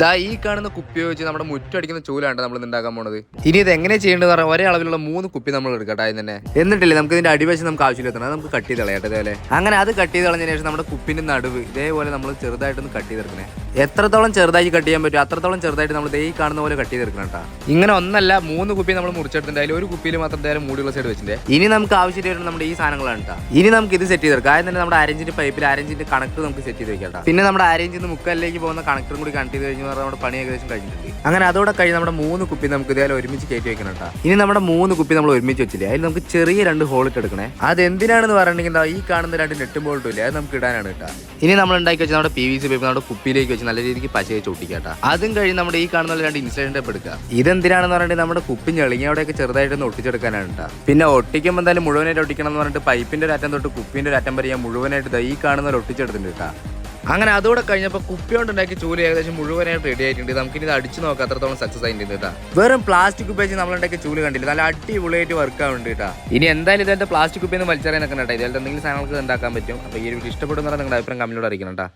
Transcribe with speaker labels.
Speaker 1: ദാ ഈ കാണുന്ന കുപ്പി വെച്ച് നമ്മുടെ മുറ്റടിക്കുന്ന ചൂലാണ് നമ്മൾ ഉണ്ടാക്കാൻ പോണത്? ഇനി ഇത് എങ്ങനെ ചെയ്യേണ്ടത് പറഞ്ഞാൽ ഒരേ അളവിലുള്ള മൂന്ന് കുപ്പി നമ്മൾ എടുക്കട്ടെ അതിന് തന്നെ. എന്നിട്ടില്ലേ നമുക്ക് ഇതിന്റെ അടിവശം നമുക്ക് ആവശ്യമില്ല അത് നമുക്ക് കട്ട് ചെയ്ത് കളയട്ടെ ഇതേപോലെ. അങ്ങനെ അത് കട്ട് ചെയ്ത് കളഞ്ഞതിന് ശേഷം നമ്മുടെ കുപ്പിന്റെ നടുവ് ഇതേപോലെ നമ്മൾ ചെറുതായിട്ടൊന്ന് കട്ട് ചെയ്തെടുക്കണേ. എത്രത്തോളം ചെറുതായി കട്ട് ചെയ്യാൻ പറ്റും അത്രത്തോളം ചെറുതായിട്ട് നമ്മൾ ദേ കാണുന്ന പോലെ കട്ട് ചെയ്തെടുക്കണം കേട്ടോ ഇങ്ങനെ ഒന്നല്ല മൂന്ന് കുപ്പി നമ്മൾ മുറിച്ചെടുത്തിട്ടുണ്ട്. അതിൽ ഒരു കുപ്പിയിൽ മാത്രം എന്തായാലും മൂടിയുള്ള സൈഡ് വെച്ചിട്ടുണ്ട്. ഇനി നമുക്ക് ആവശ്യമായിട്ട് നമ്മുടെ ഈ സാധനങ്ങളാണ് കേട്ടോ ഇനി നമുക്ക് ഇത് സെറ്റ് ചെയ്തെടുക്കാം. ആദ്യം തന്നെ നമ്മുടെ അരഞ്ചിന്റെ പൈപ്പിൽ അരഞ്ചിന്റെ കണക്ട് നമുക്ക് സെറ്റ് ചെയ്ത് വെക്കാം. പിന്നെ നമ്മുടെ അരഞ്ചിൽ നിന്ന് മുക്കലിലേക്ക് പോകുന്ന കണക്ടറും കൂടി കണക്ട് ചെയ്ത് കഴിഞ്ഞാൽ നമ്മുടെ പണി ഏകദേശം കഴിഞ്ഞിട്ടുണ്ട്. അങ്ങനെ അതോടെ കഴിഞ്ഞ് നമ്മുടെ മൂന്ന് കുപ്പി നമുക്ക് ഇതേപോലെ ഒരുമിച്ച് കയറ്റി വെക്കണം കേട്ടോ ഇനി നമ്മുടെ മൂന്ന് കുപ്പി നമ്മൾ ഒരുമിച്ച് വെച്ചില്ലേ അതിൽ നമുക്ക് ചെറിയ രണ്ട് ഹോൾ ഇട്ട് എടുക്കണേ. അത് എന്തിനാണെന്ന് പറഞ്ഞിട്ടുണ്ടെങ്കിൽ ഈ കാണുന്ന രണ്ട് നെറ്റ് ബോൾട്ടും ഇല്ലേ അത് നമുക്ക് ഇടാനാണ് കേട്ടോ ഇനി നമ്മൾ ഉണ്ടാക്കി വെച്ച നമ്മുടെ പി വി സി പൈപ്പ് നമ്മുടെ കുപ്പിയിലേക്ക് വെച്ച് നല്ല രീതിക്ക് പശ ചൂട്ടിക്കാട്ടാ. അതും കഴിഞ്ഞ് നമ്മുടെ ഈ കാണുന്ന രണ്ട് ഇൻസുലേഷൻ ടേപ്പ് എടുക്കുക. ഇതെന്തിനാണെന്ന് പറഞ്ഞിട്ട് നമ്മുടെ കുപ്പി ഞെളിങ്ങി അവിടെയൊക്കെ ചെറുതായിട്ടൊന്ന് ഒട്ടിച്ചെടുക്കാനാണ് പിന്നെ ഒട്ടിക്കുമ്പോൾ എന്തായാലും മുഴുവനായിട്ട് ഒട്ടിക്കണം എന്ന് പറഞ്ഞിട്ട് പൈപ്പിന്റെ ഒരു അറ്റം തൊട്ട് കുപ്പിന്റെ ഒരു അറ്റം വരെ ഞാൻ മുഴുവനായിട്ട് ഈ കാണുന്ന ഒട്ടിച്ചെടുത്തിട്ടുണ്ട് അങ്ങനെ അതോടെ കഴിഞ്ഞപ്പോൾ കുപ്പി കൊണ്ടുണ്ടാക്കി ചൂൽ ഏകദേശം മുഴുവനായിട്ട് റെഡി ആയിട്ടുണ്ട്. നമുക്കിനി ഇത് അടിച്ചു നോക്കാം അത്രത്തോളം സക്സസ് ആയിട്ടുണ്ട് കേട്ടോ. വെറും പ്ലാസ്റ്റിക് ഉപയോഗിച്ച് നമ്മളുണ്ടാക്കി ചൂൽ കണ്ടില്ല? നല്ല അടിപൊളിയായിട്ട് വർക്ക് ആവുന്നുണ്ട് കേട്ടോ. ഇനി എന്തായാലും ഇതായിട്ട് പ്ലാസ്റ്റിക് കുപ്പിന്ന് വലിച്ചറിയാനൊക്കെ കേട്ടോ ഇതായിട്ട് എന്തെങ്കിലും സാധനങ്ങൾക്ക് ഉണ്ടാക്കാൻ പറ്റും. അപ്പോൾ ഈ ഒരു ഇഷ്ടപ്പെടുന്ന നിങ്ങളുടെ അഭിപ്രായം കമ്മിനോട് അറിയിക്കണം കേട്ടോ.